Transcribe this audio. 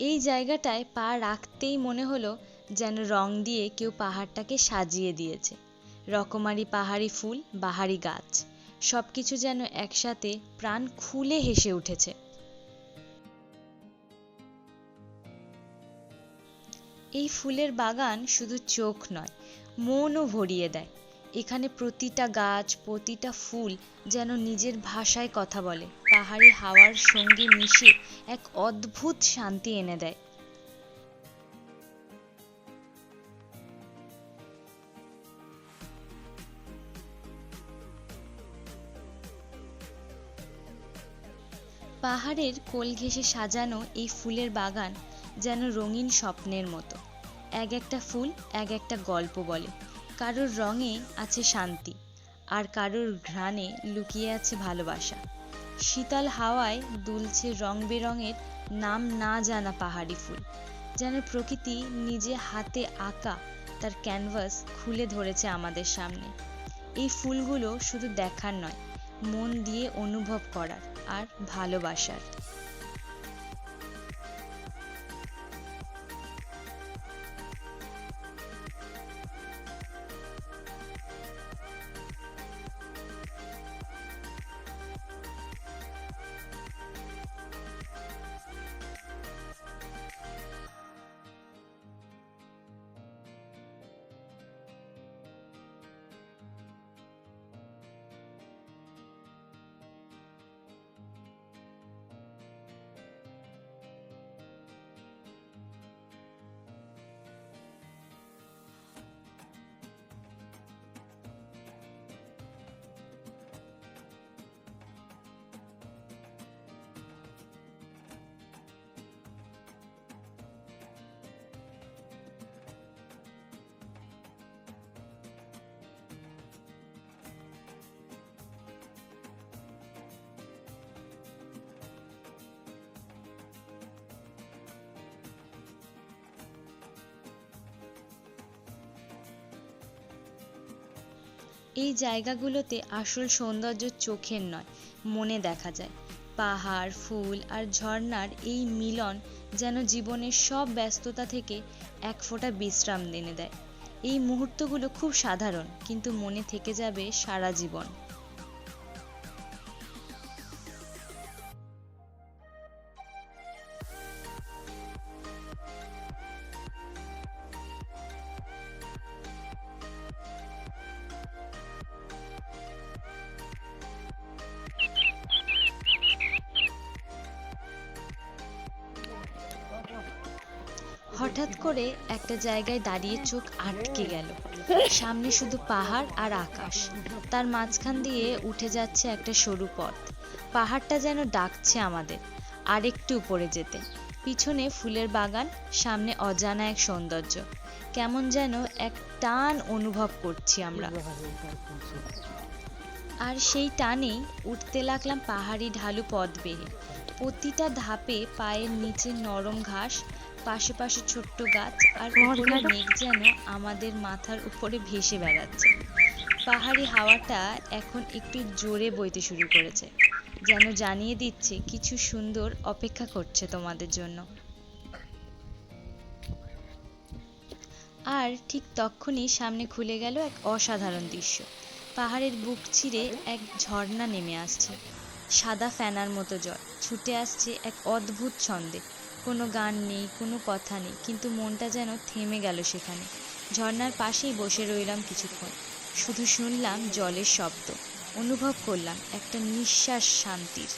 এই জায়গাটায় পা রাখতেই মনে হলো যেন রং দিয়ে কেউ পাহাড়টাকে সাজিয়ে দিয়েছে। রকমারি পাহাড়ি ফুল, বাহারি গাছ সব কিছু যেন একসাথে প্রাণ খুলে হেসে উঠেছে। এই ফুলের বাগান শুধু চোখ নয়, মনও ভরিয়ে দেয়। এখানে প্রতিটা গাছ, প্রতিটা ফুল যেন নিজের ভাষায় কথা বলে। পাহাড়ি হাওয়ার সঙ্গে মিশে এক অদ্ভুত শান্তি এনে দেয়। পাহাড়ের কোল ঘেঁষে সাজানো এই ফুলের বাগান যেন রঙিন স্বপ্নের মতো। এক একটা ফুল, এক একটা গল্প বলে। কারোর রঙে আছে শান্তি, আর কারোর ঘ্রাণে লুকিয়ে আছে ভালোবাসা। শীতল হাওয়ায় দুলছে রং বেরঙের নাম না জানা পাহাড়ি ফুল, যেন প্রকৃতি নিজে হাতে আঁকা তার ক্যানভাস খুলে ধরেছে আমাদের সামনে। এই ফুলগুলো শুধু দেখার নয়, মন দিয়ে অনুভব করার আর ভালোবাসার। এই জায়গাগুলোতে আসল সৌন্দর্য চোখের নয়, মনে দেখা যায়। পাহাড়, ফুল আর ঝর্নার এই মিলন যেন জীবনের সব ব্যস্ততা থেকে এক ফোঁটা বিশ্রাম এনে দেয়। এই মুহূর্তগুলো খুব সাধারণ, কিন্তু মনে থেকে যাবে সারা জীবন। হঠাৎ করে একটা জায়গায় দাঁড়িয়ে চোখ আটকে গেল। সামনে শুধু পাহাড় আর আকাশ। তার মাঝখান দিয়ে উঠে যাচ্ছে একটা সরু পথ। পাহাড়টা যেন ডাকছে আমাদের আর একটু উপরে যেতে। পিছনে ফুলের বাগান, সামনে অজানা এক সৌন্দর্য। কেমন যেন এক টান অনুভব করছি আমরা। আর সেই টানেই উঠতে লাগলাম পাহাড়ি ঢালু পথ বেয়ে। প্রতিটা ধাপে পায়ের নিচে নরম ঘাস পাশে পাশে ছোট্ট গাছ আর উপরে মেঘ যেন আমাদের মাথার উপরে ভেসে বেড়াচ্ছে। পাহাড়ি হাওয়াটা এখন একটু জোরে বইতে শুরু করেছে যেন জানিয়ে দিচ্ছে কিছু সুন্দর অপেক্ষা করছে তোমাদের জন্য। আর ঠিক তখনই সামনে খুলে গেল এক অসাধারণ দৃশ্য। পাহাড়ের বুক চিরে এক ঝর্ণা নেমে আসছে সাদা ফেনার মতো জল ছুটে আসছে এক অদ্ভুত ছন্দে। কোনো গান নেই, কোনো কথা নেই, কিন্তু মনটা যেন থেমে গেল সেখানে। ঝর্নার পাশেই বসে রইলাম কিছুক্ষণ। শুধু শুনলাম জলের শব্দ। অনুভব করলাম একটা নিঃশ্বাস শান্তির।